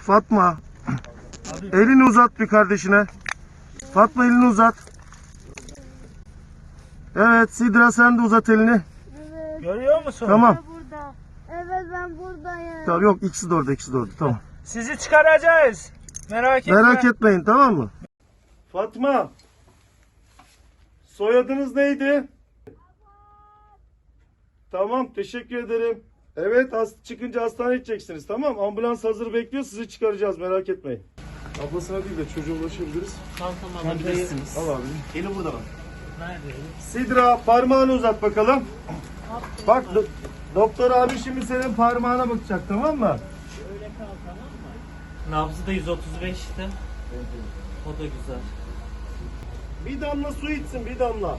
Fatma. Elini uzat bir kardeşine. Fatma elini uzat. Evet Sidra sen de uzat elini. Evet. Görüyor musun? Tamam. Ben burada. Evet ben buradayım. Tamam yok ikisi de orada ikisi de orada tamam. Sizi çıkaracağız. Merak etme. Merak etmeyin tamam mı? Fatma. Soyadınız neydi? Tamam teşekkür ederim. Evet has- çıkınca hastaneye gideceksiniz tamam Ambulans hazır bekliyor sizi çıkaracağız merak etmeyin. Ablasına değil de çocuğa ulaşabiliriz. Tamam tamam alabilirsiniz. Al abi. Eli burada bak. Nerede? Sidra parmağını uzat bakalım. Bak do- doktor abi şimdi senin parmağına bakacak tamam mı? Nabzı da 135'ti. O da güzel. Bir damla su içsin bir damla.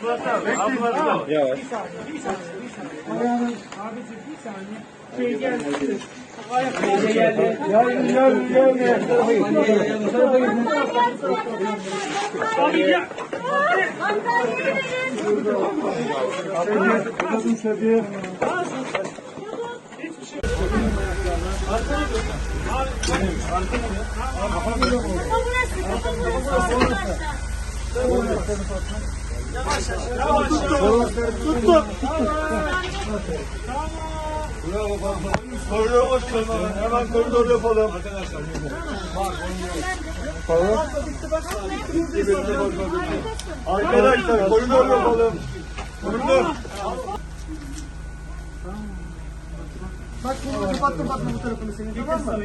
Ablası al. Ablası al. Yavaş. Bir saniye. Bir saniye. Abicim bir saniye. Şey geldi. Ayakta geldi. Yarın yarın yarın. Abi ya. Antalya'ya gidelim. Arkana dön. Arkana dön. Arkana dön. Koridor boş kalma. Hemen koridor yapalım. Arkadaşlar. Arkadaşlar koridor yapalım. Koridor. Bak bunu kapattım bak bu tarafını senin tamam mı?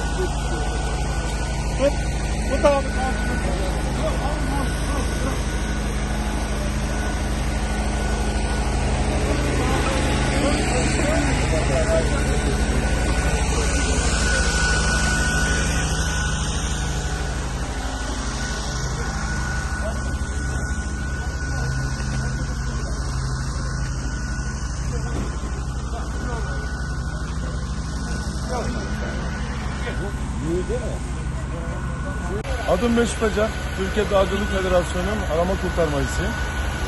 Adım Mesut Acar. Türkiye Dağcılık Federasyonu'nun arama kurtarmacısı.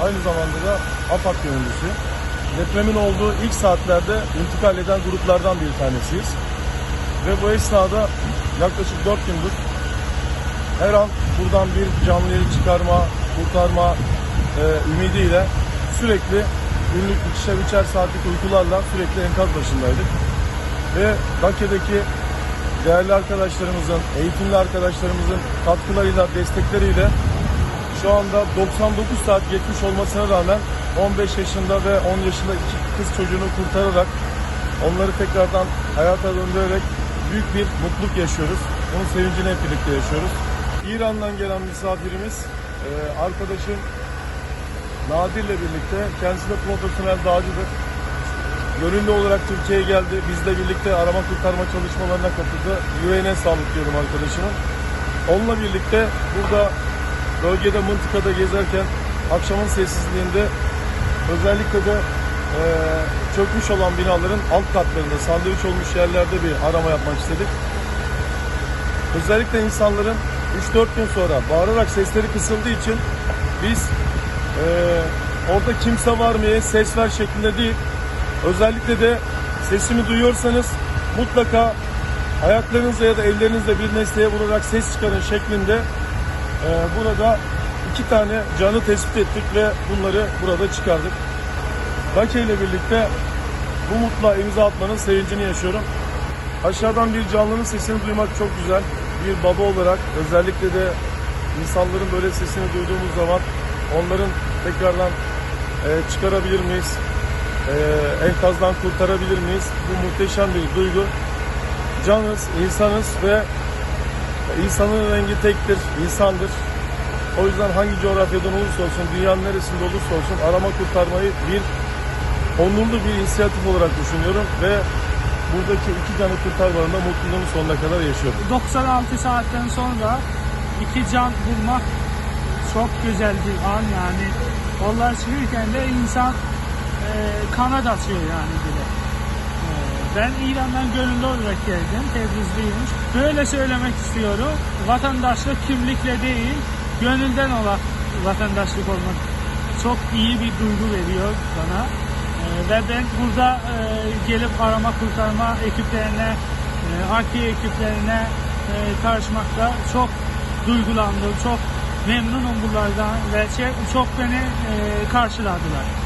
Aynı zamanda da AFAD gönüllüsü. Depremin olduğu ilk saatlerde intikal eden gruplardan bir tanesiyiz. Ve bu esnada yaklaşık 4 gündür her an buradan bir canlıyı çıkarma, kurtarma e, ümidiyle sürekli günlük ikişer üçer saatlik uykularla sürekli enkaz başındaydık. Ve Dake'deki değerli arkadaşlarımızın, eğitimli arkadaşlarımızın katkılarıyla, destekleriyle şu anda 99 saat geçmiş olmasına rağmen 15 yaşında ve 10 yaşında iki kız çocuğunu kurtararak onları tekrardan hayata döndürerek büyük bir mutluluk yaşıyoruz. Bunun sevincini hep birlikte yaşıyoruz. İran'dan gelen misafirimiz, e, arkadaşım Nadir'le birlikte, kendisi de profesyonel dağcıdır. Gönüllü olarak Türkiye'ye geldi. Bizle birlikte arama kurtarma çalışmalarına katıldı. Yüreğine sağlık diyorum arkadaşımın. Onunla birlikte burada bölgede mıntıkada gezerken akşamın sessizliğinde özellikle de eee, çökmüş olan binaların alt katlarında sandviç olmuş yerlerde bir arama yapmak istedik. Özellikle insanların 3-4 gün sonra bağırarak sesleri kısıldığı için biz eee, orada kimse var mı ses ver şeklinde değil Özellikle de sesimi duyuyorsanız mutlaka ayaklarınızla ya da ellerinizle bir nesneye vurarak ses çıkarın şeklinde e, burada iki tane canı tespit ettik ve bunları burada çıkardık. Dake ile birlikte bu mutluğa imza atmanın sevincini yaşıyorum. Aşağıdan bir canlının sesini duymak çok güzel. Bir baba olarak özellikle de insanların böyle sesini duyduğumuz zaman onların tekrardan e, çıkarabilir miyiz? E, enkazdan kurtarabilir miyiz? Bu muhteşem bir duygu. canız, insanız ve insanın rengi tektir, insandır. O yüzden hangi coğrafyadan olursa olsun, dünyanın neresinde olursa olsun arama kurtarmayı bir onurlu bir inisiyatif olarak düşünüyorum ve buradaki iki canı kurtarmanın da mutluluğunu sonuna kadar yaşıyorum. 96 saatten sonra iki can bulmak çok güzel bir an yani. Onlar çıkırken de insan e, kanat atıyor yani bile. E, ben İran'dan gönüllü olarak geldim, Tebrizliyim. Böyle söylemek istiyorum, vatandaşlık kimlikle değil, gönülden olarak vatandaşlık olmak çok iyi bir duygu veriyor bana. E, ve ben burada e, gelip arama kurtarma ekiplerine, e, AKİ ekiplerine e, karışmakta çok duygulandım, çok memnunum bunlardan ve şey- çok beni karşıladılar.